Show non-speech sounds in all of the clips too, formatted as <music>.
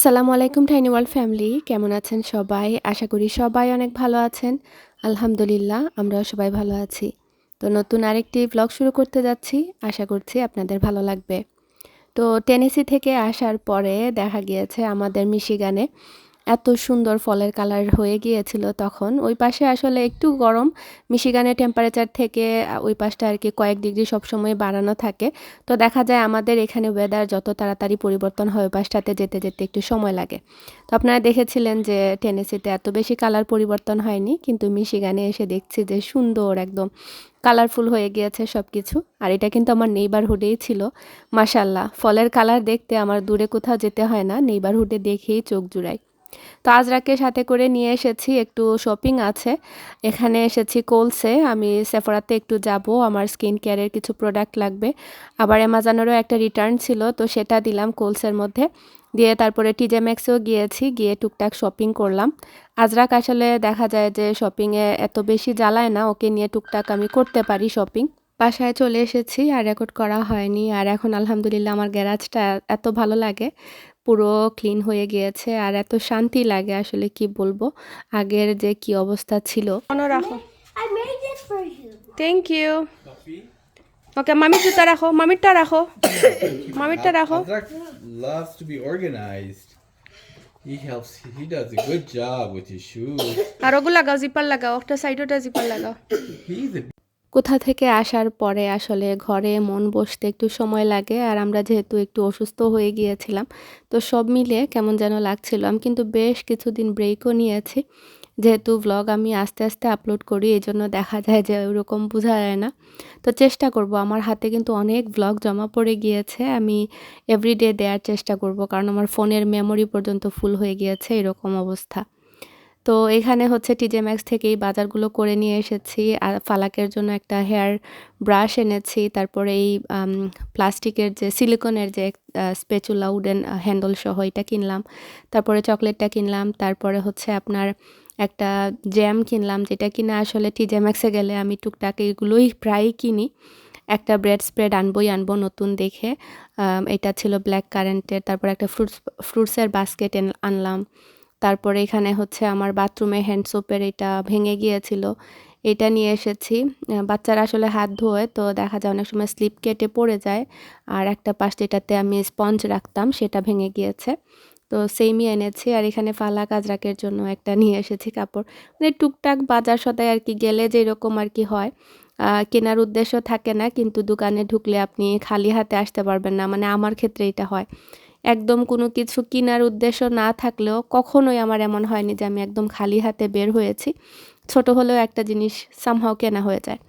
আসসালামু আলাইকুম tiny world family কেমন আছেন সবাই? আশা করি সবাই অনেক ভালো আছেন। আলহামদুলিল্লাহ, আমরাও সবাই ভালো আছি। তো নতুন আরেকটি ব্লগ শুরু করতে যাচ্ছি। আশা করছি আপনাদের ভালো লাগবে। তো টেনেসি থেকে আসার পরে দেখা গিয়েছে আমাদের মিশিগানে এত সুন্দর ফলের কালার হয়ে গিয়েছিল তখন। ওই পাশে আসলে একটু গরম মিশিগানের টেম্পারেচার থেকে ওই পাশটা আর কি কয়েক ডিগ্রি সবসময় বাড়ানো থাকে। তো দেখা যায় আমাদের এখানে ওয়েদার যত তাড়াতাড়ি পরিবর্তন হয়, ওই পাশটাতে যেতে যেতে একটু সময় লাগে। তো আপনারা দেখেছিলেন যে টেনেসিতে এত বেশি কালার পরিবর্তন হয়নি, কিন্তু মিশিগানে এসে দেখছি যে সুন্দর একদম কালারফুল হয়ে গিয়েছে সব কিছু আর এটা কিন্তু আমার নেইবারহুডেই ছিল। মাসাল্লাহ ফলের কালার দেখতে আমার দূরে কোথাও যেতে হয় না নেইবারহুডে দেখেই চোখ জুড়াই। তো আজরাকে সাথে করে নিয়ে এসেছি, একটু শপিং আছে। এখানে এসেছি কোলসে আমি সেফরাতে একটু যাব, আমার স্কিন কেয়ারের কিছু প্রোডাক্ট লাগবে। আবার অ্যামাজনেরও একটা রিটার্ন ছিল, তো সেটা দিলাম কোলসের মধ্যে। দিয়ে তারপরে টিজে ম্যাক্সেও গিয়েছি, গিয়ে টুকটাক শপিং করলাম। আজরাক আসলে দেখা যায় যে শপিংয়ে এত বেশি জ্বালায় না, ওকে নিয়ে টুকটাক আমি করতে পারি শপিং বাসায় চলে এসেছি, আর রেকর্ড করা হয়নি। আর এখন আলহামদুলিল্লাহ আমার গ্যারাজটা এত ভালো লাগে পুরো ক্লিন হয়ে গিয়েছে আর এত শান্তি লাগে আসলে কি বলব আগের যে কি অবস্থা ছিল মনে রাখো I made this for you. Thank you okay মামির জুতা রাখো মামিরটা রাখো <coughs> মামিরটা রাখো loves to be organized. He helps. He does a good job with his shoes. আর ওগুলো লাগাও জিপার লাগাও একটা সাইড ওটা জিপার লাগাও He's a কোথা থেকে আসার পরে আসলে ঘরে মন বসতে একটু সময় লাগে আর আমরা যেহেতু একটু অসুস্থ হয়ে গিয়েছিলাম, তো সব মিলিয়ে কেমন যেন লাগছিল। আমি কিন্তু বেশ কিছুদিন ব্রেকও নিয়েছি। যেহেতু ভ্লগ আমি আস্তে আস্তে আপলোড করি এই জন্য দেখা যায় যে ওরকম বোঝা যায় না। তো চেষ্টা করব। আমার হাতে কিন্তু অনেক ভ্লগ জমা পড়ে গিয়েছে। আমি এভরিডে দেওয়ার চেষ্টা করব, কারণ আমার ফোনের মেমোরি পর্যন্ত ফুল হয়ে গিয়েছে এরকম অবস্থা। তো এখানে হচ্ছে টিজে ম্যাক্স থেকেই বাজারগুলো করে নিয়ে এসেছি। আর ফালাকের জন্য একটা হেয়ার ব্রাশ এনেছি। তারপরে এই প্লাস্টিকের যে, সিলিকনের যে স্পেচুলা উডেন হ্যান্ডেল সহ এটা কিনলাম। তারপরে চকলেটটা কিনলাম। তারপরে হচ্ছে আপনার একটা জ্যাম কিনলাম, যেটা কিনা আসলে টিজে ম্যাক্সে গেলে আমি টুকটাক এগুলোই প্রায়ই কিনি। একটা ব্রেড স্প্রেড আনবই আনব নতুন দেখে। এটা ছিল ব্ল্যাক কারেন্টের তারপর একটা ফ্রুটস ফ্রুটসের বাস্কেট আনলাম। তারপরে এখানে হচ্ছে আমার বাথরুমে হ্যান্ড সোপের এটা ভেঙে গিয়েছিল। এটা নিয়ে এসেছি। বাচ্চারা আসলে হাত ধোয়, তো দেখা যায় অনেক সময় স্লিপ কেটে পড়ে যায়। আর একটা পাশ যেটাতে আমি স্পঞ্জ রাখতাম, সেটা ভেঙে গিয়েছে। তো সেইমই এনেছি। আর এখানে ফালা কাজরাকের জন্য একটা নিয়ে এসেছি কাপড়। মানে টুকটাক বাজার সদায় আর কি, গেলে যেরকম আর কি হয়। কেনার উদ্দেশ্য থাকে না, কিন্তু দোকানে ঢুকলে আপনি খালি হাতে আসতে পারবেন না। মানে আমার ক্ষেত্রে এটা হয়। একদম কোনো কিছু কেনার উদ্দেশ্য না থাকলেও কখনোই আমার এমন হয়নি যে আমি একদম খালি হাতে বের হয়েছি। ছোট হলেও একটা জিনিস সামহাও কেনা হয়ে যায়।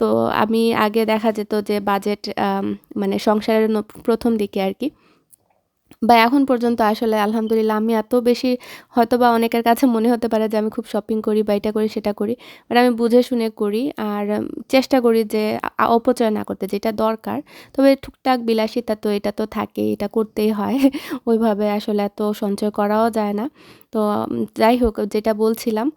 তো আমি আগে দেখা যেত যে বাজেট মানে সংসারের প্রথম দিকে আর কি। বা এখন পর্যন্ত আসলে আলহামদুলিল্লাহ আমি এত বেশি হয়তো বা অনেকের কাছে মনে হতে পারে যে আমি খুব শপিং করি বা এটা করি, সেটা করি। বাট আমি বুঝে শুনে করি আর চেষ্টা করি যে অপচয় না করতে যেটা দরকার। তবে টুকটাক বিলাসিতা তো এটা তো থাকেই এটা করতেই হয়। <laughs> ওইভাবে আসলে এত সঞ্চয় করাও যায় না। তো যাই হোক, যেটা বলছিলাম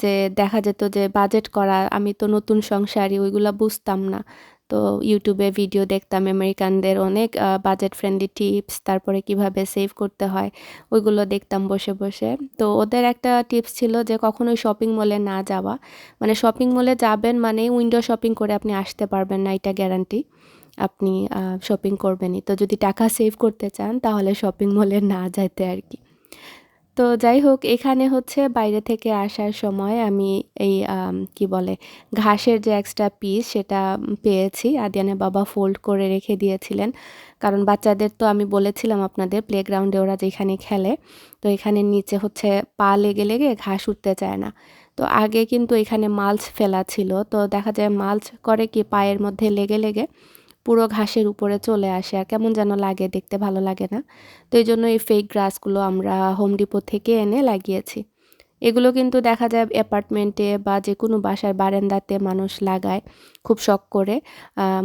যে দেখা যেত যে বাজেট করা, আমি তো নতুন সংসারী, ওইগুলো বুঝতাম না। তো ইউটিউবে ভিডিও দেখতাম আমেরিকানদের অনেক বাজেট ফ্রেন্ডলি টিপস তারপরে কীভাবে সেভ করতে হয়, ওইগুলো দেখতাম বসে বসে। তো ওদের একটা টিপস ছিল যে কখনোই শপিং মলে না যাওয়া। মানে শপিং মলে যাবেন মানে উইন্ডো শপিং করে আপনি আসতে পারবেন না, এটা গ্যারান্টি আপনি শপিং করবেনই। তো যদি টাকা সেভ করতে চান, তাহলে শপিং মলে না যাইতে আর কি। তো যাই হোক, এখানে হচ্ছে বাইরে থেকে আসার সময় আমি এই কি বলে, ঘাসের যে এক্সট্রা পিস সেটা পেয়েছি। আদিয়ানের বাবা ফোল্ড করে রেখে দিয়েছিলেন। কারণ বাচ্চাদের তো আমি বলেছিলাম আপনাদের প্লেগ্রাউন্ডে ওরা যেখানে খেলে, তো এখানে নিচে হচ্ছে পা লেগে লেগে ঘাস উঠতে চায় না। তো আগে কিন্তু এখানে মালচ ফেলা ছিল। তো দেখা যায় মালচ করে কি পায়ের মধ্যে লেগে লেগে পুরো ঘাসের উপরে চলে আসে আর কেমন যেন লাগে, দেখতে ভালো লাগে না। তো এই জন্য এই ফেক গ্রাসগুলো আমরা হোম ডিপো থেকে এনে লাগিয়েছি। এগুলো কিন্তু দেখা যায় অ্যাপার্টমেন্টে বা যে কোনো বাসার বারান্দাতে মানুষ লাগায়, খুব শখ করে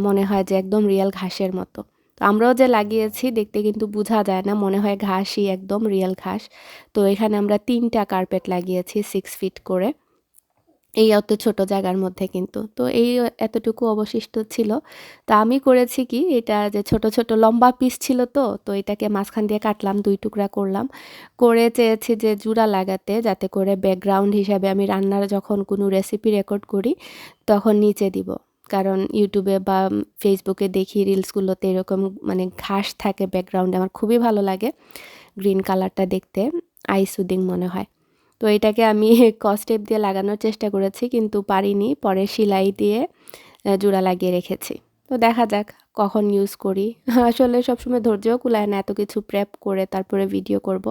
মনে হয় যে একদম রিয়েল ঘাসের মতো। তো আমরাও যে লাগিয়েছি দেখতে কিন্তু বোঝা যায় না, মনে হয় ঘাসই একদম রিয়েল ঘাস। তো এখানে আমরা তিনটা কার্পেট লাগিয়েছি সিক্স ফিট করে। এই অত ছোট জায়গার মধ্যে কিন্তু। তো এই এতটুকু অবশিষ্ট ছিল। তো আমি করেছি কি, এটা যে ছোট ছোট লম্বা পিস ছিল তো তো এটাকে মাঝখান দিয়ে কাটলাম, দুই টুকরা করলাম। করে চেয়েছি যে জুড়া লাগাতে, যাতে করে ব্যাকগ্রাউন্ড হিসাবে আমি রান্নার যখন কোনো রেসিপি রেকর্ড করি, তখন নিচে দিব। কারণ ইউটিউবে বা ফেসবুকে দেখি রিলসগুলোতে এরকম মানে ঘাস থাকে ব্যাকগ্রাউন্ডে আমার খুবই ভালো লাগে। গ্রিন কালারটা দেখতে আই সুদিং মনে হয়। তো এটাকে আমি <laughs> কস্টেপ দিয়ে লাগানোর চেষ্টা করেছি, কিন্তু পারিনি। পরে সেলাই দিয়ে জোড়া লাগিয়ে রেখেছি। তো দেখা যাক কখন ইউজ করি। <laughs> আসলে সবসময় ধৈর্যও কুলায় না, এত কিছু প্রেপ করে তারপরে ভিডিও করব।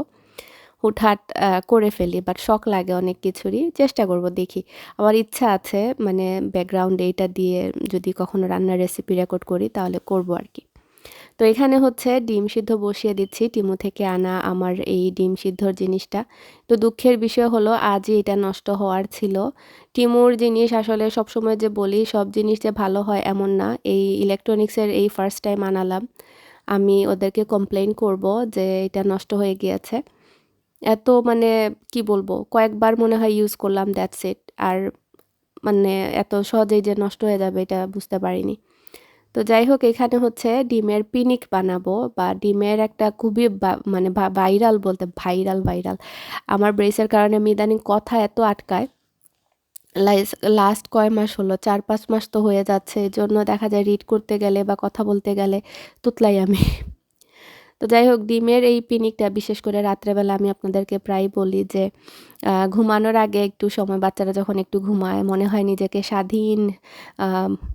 হুটহাট করে ফেলি বাট শখ লাগে অনেক কিছুরই। চেষ্টা করব, দেখি। আমার ইচ্ছা আছে মানে ব্যাকগ্রাউন্ডে এটা দিয়ে যদি কখনো রান্নার রেসিপি রেকর্ড করি, তাহলে করব আর কি। তো এখানে হচ্ছে ডিম সিদ্ধ বসিয়ে দিচ্ছি। টিমু থেকে আনা আমার এই ডিম সিদ্ধর জিনিসটা। তো দুঃখের বিষয় হলো, আজই এটা নষ্ট হওয়ার ছিল। টিমুর জিনিস আসলে সবসময় যে বলি, সব জিনিস যে ভালো হয় এমন না। এই ইলেকট্রনিক্সের এই ফার্স্ট টাইম আনালাম। আমি ওদেরকে কমপ্লেন করব যে এটা নষ্ট হয়ে গিয়েছে। এত মানে কি বলব, কয়েকবার মনে হয় ইউজ করলাম দ্যাটস ইট আর মানে এত সহজেই যে নষ্ট হয়ে যাবে, এটা বুঝতে পারিনি। তো যাই হোক এখানে হচ্ছে ডিমের পিনিক বানাবো বা ডিমের একটা খুবই মানে ভাইরাল বলতে ভাইরাল ভাইরাল। আমার ব্রেসের কারণে আমি ইদানিং কথা এত আটকায়। লাস্ট কয় মাস হলো, চার পাঁচ মাস তো হয়ে যাচ্ছে। এই জন্য দেখা যায় রিড করতে গেলে বা কথা বলতে গেলে, তুতলাই আমি। তো যাই হোক, ডিমের এই পিনিকটা বিশেষ করে রাত্রেবেলা আমি আপনাদেরকে প্রায় বলি যে ঘুমানোর আগে একটু সময় বাচ্চারা যখন একটু ঘুমায়, মনে হয় নিজেকে স্বাধীন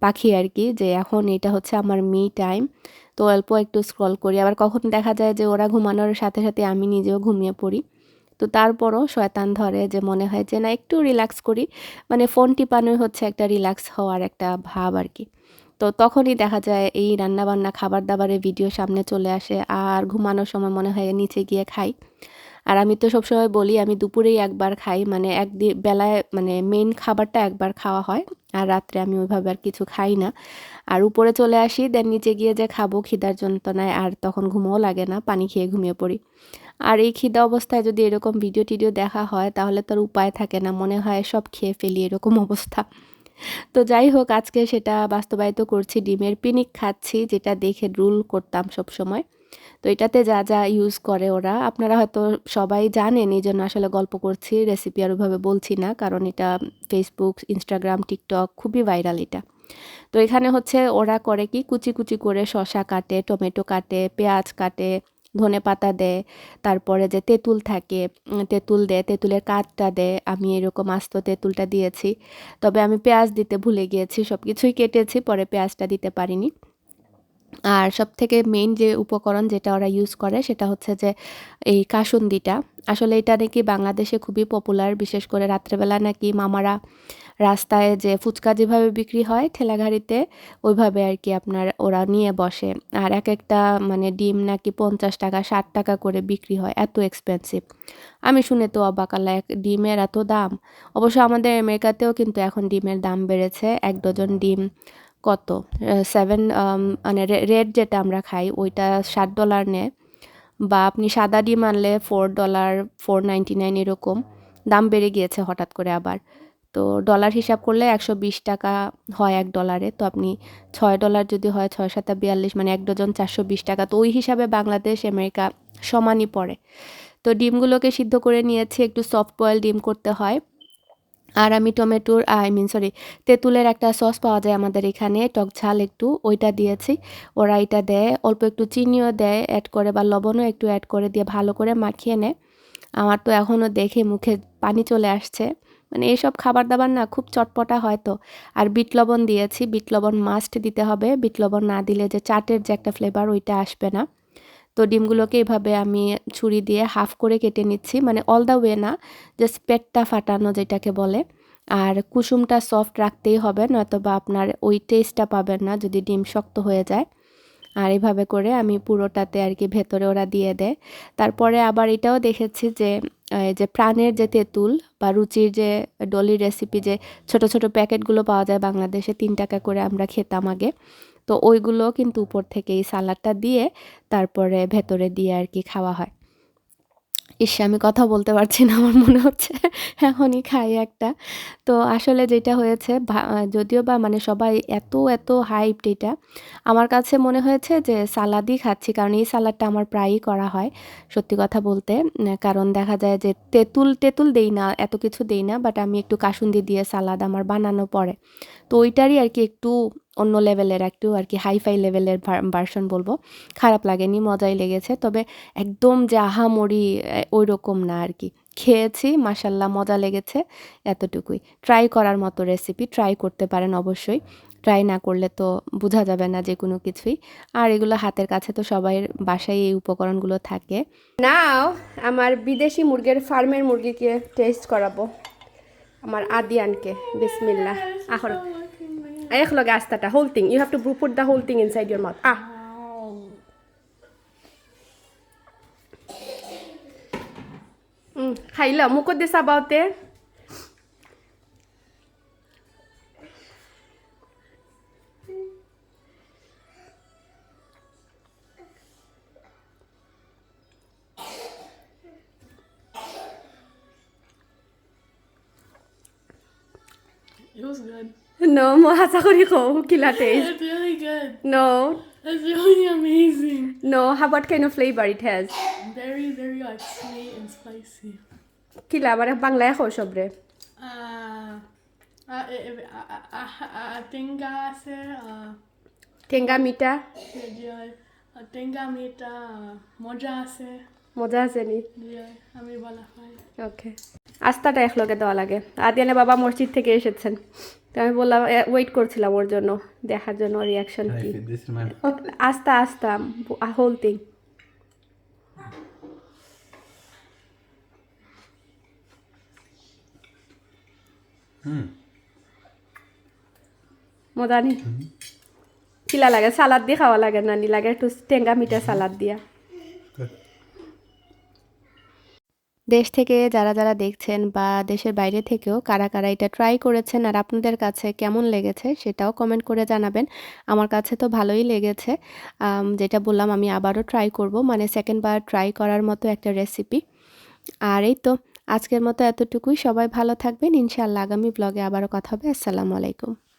পাখি আর কি, যে এখন এটা হচ্ছে আমার মি টাইম। তো অল্প একটু স্ক্রল করি। আবার কখন দেখা যায় যে ওরা ঘুমানোর সাথে সাথে আমি নিজেও ঘুমিয়ে পড়ি। তো তারপরও শয়তান ধরে যে মনে হয় যে না, একটু রিল্যাক্স করি। মানে ফোন টিপানোই হচ্ছে একটা রিল্যাক্স হওয়ার একটা ভাব আর কি। তো তখনই দেখা যায় এই রান্নাবান্না খাবার দাবারের ভিডিও সামনে চলে আসে আর ঘুমানোর সময় মনে হয় নিচে গিয়ে খাই। আর আমি তো সবসময় বলি আমি দুপুরেই একবার খাই মানে একদিন বেলায় মানে মেন খাবারটা একবার খাওয়া হয় আর রাত্রে আমি ওইভাবে আর কিছু খাই না। আর উপরে চলে আসি দেন নিচে গিয়ে যে খাব খিদার যন্ত্রণায় আর তখন ঘুমোও লাগে না, পানি খেয়ে ঘুমিয়ে পড়ি। আর এই খিদা অবস্থায় যদি এরকম ভিডিও টিডিও দেখা হয় তাহলে তার উপায় থাকে না, মনে হয় সব খেয়ে ফেলি এরকম অবস্থা। তো যাই হোক, আজকে সেটা বাস্তবায়িত করছি, ডিমের পিনিক খাচ্ছি, যেটা দেখে রুল করতাম সব সময় তো এটাতে যা যা ইউজ করে ওরা, আপনারা হয়তো সবাই জানেন, এই জন্য আসলে গল্প করছি রেসিপি আর ওইভাবে বলছি না, কারণ এটা ফেসবুক ইনস্টাগ্রাম টিকটক খুবই ভাইরাল এটা। তো এখানে হচ্ছে ওরা করে কি, কুচি কুচি করে শসা কাটে, টমেটো কাটে, পেঁয়াজ কাটে ধনে পাতা দেয়, তারপরে যে তেঁতুল থাকে তেঁতুল দেয়, তেঁতুলের কাঠটা দেয়, আমি এরকম আস্ত তেঁতুলটা দিয়েছি। তবে আমি পেঁয়াজ দিতে ভুলে গিয়েছি সব কিছুই কেটেছি, পরে পেঁয়াজটা দিতে পারিনি। আর সব থেকে মেইন যে উপকরণ যেটা ওরা ইউজ করে সেটা হচ্ছে যে এই কাসুন্দিটা। আসলে এটা নাকি বাংলাদেশে খুবই পপুলার বিশেষ করে রাত্রেবেলা নাকি মামারা রাস্তায় যে ফুচকা যেভাবে বিক্রি হয় ঠেলাঘাড়িতে, ওইভাবে আর কি আপনার ওরা নিয়ে বসে। আর এক একটা মানে ডিম নাকি পঞ্চাশ টাকা, ষাট টাকা করে বিক্রি হয়, এত এক্সপেন্সিভ আমি শুনে তো অবাক, আল্লাহ, এক ডিমের এত দাম। অবশ্য আমাদের আমেরিকাতেও কিন্তু এখন ডিমের দাম বেড়েছে, এক ডজন ডিম কত? সেভেন মানে রেড যেটা আমরা খাই, ওইটা সাত ডলার নেয়। বা আপনি সাদা ডিম আনলে four dollar four ninety nine এরকম। দাম বেড়ে গিয়েছে হঠাৎ করে আবার। তো ডলার হিসাব করলে একশো বিশ টাকা হয় এক ডলারে তো আপনি ছয় ডলার যদি হয়, ছয় সাতা বিয়াল্লিশ মানে এক ডজন চারশো বিশ টাকা। তো ওই হিসাবে বাংলাদেশ, আমেরিকা সমানই পড়ে। তো ডিমগুলোকে সিদ্ধ করে নিয়েছি, একটু সফট বয়েল ডিম করতে হয়। আর আমি টমেটোর আই মিন সরি তেঁতুলের একটা সস পাওয়া যায় আমাদের এখানে, টক ঝাল একটু, ওইটা দিয়েছি। ওরা এটা দেয়, অল্প একটু চিনিও দেয় অ্যাড করে বা লবণও একটু অ্যাড করে দিয়ে ভালো করে মাখিয়ে নেয়। আমার তো এখনও দেখে মুখে পানি চলে আসছে। মানে এইসব খাবার দাবার না খুব চটপটা হয় তো। আর বিট লবণ দিয়েছি, বিট লবণ মাস্ট দিতে হবে। বিট লবণ না দিলে যে চাটের যে একটা ফ্লেভার ওইটা আসবে না। তো ডিমগুলোকে এভাবে আমি ছুরি দিয়ে হাফ করে কেটে নিচ্ছি মানে অল দ্য ওয়ে না জাস্ট পেটটা ফাটানো যেটাকে বলে। আর কুসুমটা সফট রাখতেই হবে নয়তো বা আপনার ওই টেস্টটা পাবেন না যদি ডিম শক্ত হয়ে যায়। আর এভাবে করে আমি পুরোটাতে আর কি ভেতরে ওরা দিয়ে দেয়। তারপরে আবার এটাও দেখেছি যে, এই যে প্রাণের যে তেঁতুল বা রুচির যে ডলির রেসিপি যে ছোট ছোট প্যাকেটগুলো পাওয়া যায় বাংলাদেশে, তিন টাকা করে আমরা খেতাম আগে। তো ওইগুলো কিন্তু উপর থেকে এই সালাডটা দিয়ে তারপরে ভেতরে দিয়ে আর কি খাওয়া হয়। ইস, আমি কথা বলতে পারছি না, আমার মনে হচ্ছে এখনই খাই একটা। তো আসলে যেটা হয়েছে যদিও বা মানে সবাই এত এত হাইপড এটা, আমার কাছে মনে হয়েছে যে সালাদই খাচ্ছি, কারণ এই সালাদটা আমার প্রায়ই করা হয়, সত্যি কথা বলতে। কারণ দেখা যায় যে তেঁতুল তেঁতুল দেই না, এত কিছু দেই না বাট আমি একটু কাসুন্দি দিয়ে সালাদ আমার বানানো পড়ে তো ওইটারই আর কি একটু অন্য লেভেলের একটু আর কি হাইফাই লেভেলের ভার্সন বলব। খারাপ লাগেনি, মজাই লেগেছে। তবে একদম যে আহামরি ওই রকম না আর কি। খেয়েছি মাসাল্লাহ মজা লেগেছে এতটুকুই। ট্রাই করার মতো রেসিপি ট্রাই করতে পারেন অবশ্যই। ট্রাই না করলে তো বোঝা যাবে না যে কোনো কিছুই। আর এগুলো হাতের কাছে তো সবাই বাসায় এই উপকরণগুলো থাকে। নাও আমার বিদেশি মুরগির ফার্মের মুরগিকে টেস্ট করাবো। আমার আদিয়ানকে বিসমিল্লা আহর এক লগে আস্তাটা whole thing you have to put the whole thing inside your mouth ah খাইলা মুখত দি চাবাওতে No, মই হাঁচা কৰি কওঁ কিলা taste It's really good. No, It's really amazing. no, how what kind of flavor it has? Very, very like sweet and spicy. কিলা মানে বাংলায় কওঁ সবরে Uh, uh, eh, eh, uh, uh, uh, uh, tenga uh, tenga uh, tenga uh, মজা আছে মজা আছে নি আমি বলা হয় ওকে আস্তাটা একলগে দেওয়া লাগে আদিয়ানে বাবা মসজিদ থেকে এসেছেন তো আমি বললাম ওয়েট করছিলাম ওর জন্য দেখার জন্য রিয়াকশন কি? <laughs> আস্তা আস্তা হোল থিং Hmm. মজা নি কিলা লাগে সালাদ দিয়ে খাওয়া লাগে না নি লাগে একটু টেঙ্গা মিঠা সালাদ দিয়া Good. দেশ থেকে যারা যারা দেখছেন বা দেশের বাইরে থেকেও কারা কারা এটা ট্রাই করেছেন আর আপনাদের কাছে কেমন লেগেছে সেটাও কমেন্ট করে জানাবেন। আমার কাছে তো ভালোই লেগেছে। যেটা বললাম আমি আবারও ট্রাই করব। মানে সেকেন্ড বার ট্রাই করার মতো একটা রেসিপি আর এই তো, আজকের মতো এতটুকুই। সবাই ভালো থাকবেন। ইনশাআল্লাহ আগামী ব্লগে আবারও কথা হবে। আসসালামু আলাইকুম।